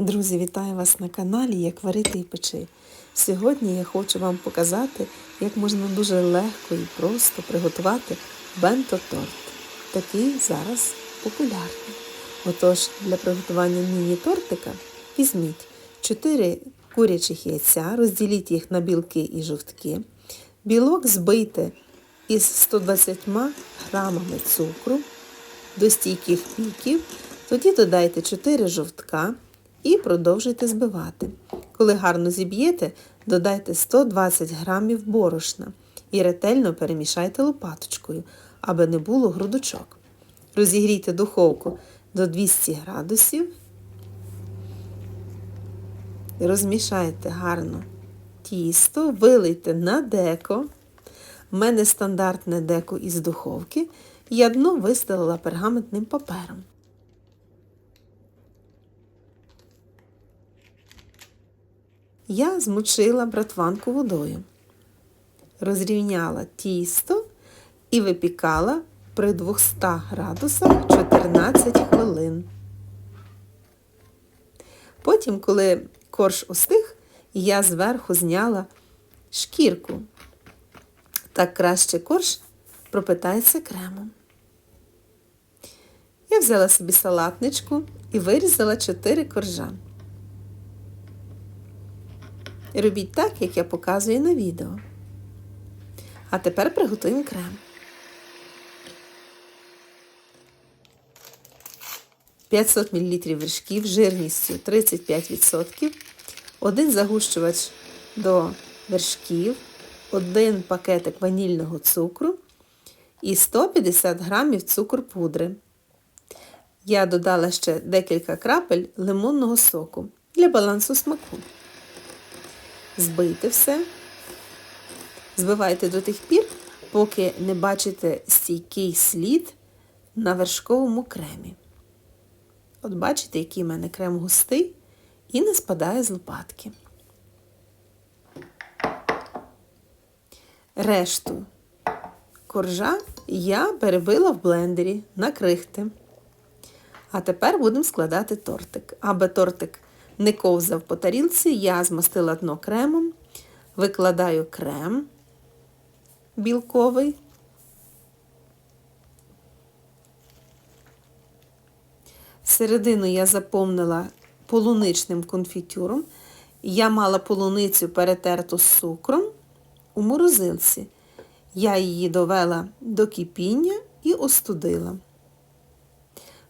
Друзі, вітаю вас на каналі Як варити і печи. Сьогодні я хочу вам показати, як можна дуже легко і просто приготувати бенто-торт. Такий зараз популярний. Отож, для приготування міні-тортика візьміть 4 курячих яйця, розділіть їх на білки і жовтки. Білок збийте із 120 грамами цукру до стійких піків. Тоді додайте 4 жовтка і продовжуйте збивати. Коли гарно зіб'єте, додайте 120 грамів борошна і ретельно перемішайте лопаточкою, аби не було грудочок. Розігрійте духовку до 200 градусів. Розмішайте гарно тісто, вилийте на деко. У мене стандартне деко із духовки. Я дно вистелила пергаментним папером. Я змочила братванку водою, розрівняла тісто і випікала при 200 градусах 14 хвилин. Потім, коли корж остиг, я зверху зняла шкірку. Так краще корж пропитається кремом. Я взяла собі салатничку і вирізала 4 коржа. Робіть так, як я показую на відео. А тепер приготуємо крем. 500 мл вершків жирністю 35%, один загущувач до вершків, один пакетик ванільного цукру і 150 грамів цукор пудри. Я додала ще декілька крапель лимонного соку для балансу смаку. Збийте все. Збивайте до тих пір, поки не бачите стійкий слід на вершковому кремі. От бачите, який в мене крем густий і не спадає з лопатки. Решту коржа я перебила в блендері на крихти. А тепер будемо складати тортик. Аби тортик не ковзав по тарілці, я змастила дно кремом, викладаю крем білковий. Середину я заповнила полуничним конфітюром. Я мала полуницю перетерту з цукром у морозилці. Я її довела до кипіння і остудила.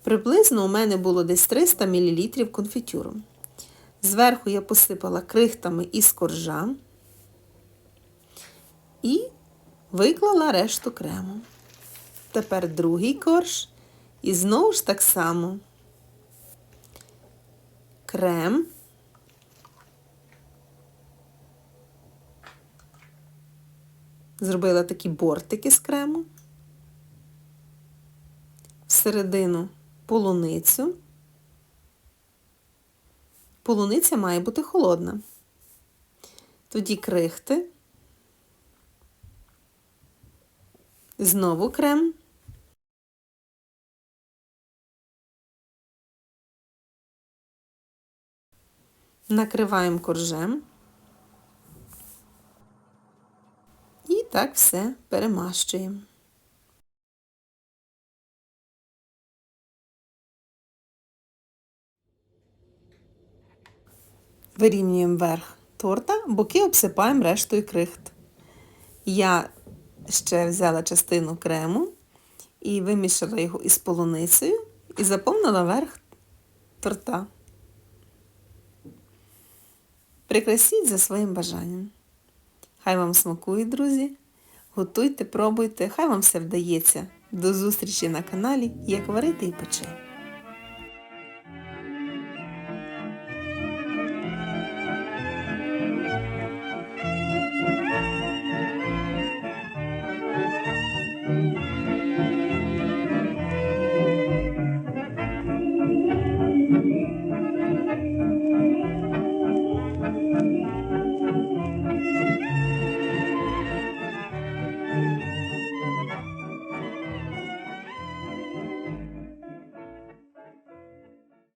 Приблизно у мене було десь 300 мл конфітюру. Зверху я посипала крихтами із коржа і виклала решту крему. Тепер другий корж і знову ж так само крем. Зробила такі бортики з крему. Всередину полуницю. Полуниця має бути холодна. Тоді крихти. Знову крем. Накриваємо коржем. І так все перемащуємо. Вирівнюємо верх торта, боки обсипаємо рештою крихт. Я ще взяла частину крему і вимішала його із полуницею і заповнила верх торта. Прикрасіть за своїм бажанням. Хай вам смакує, друзі. Готуйте, пробуйте, хай вам все вдається. До зустрічі на каналі Як варити і пече.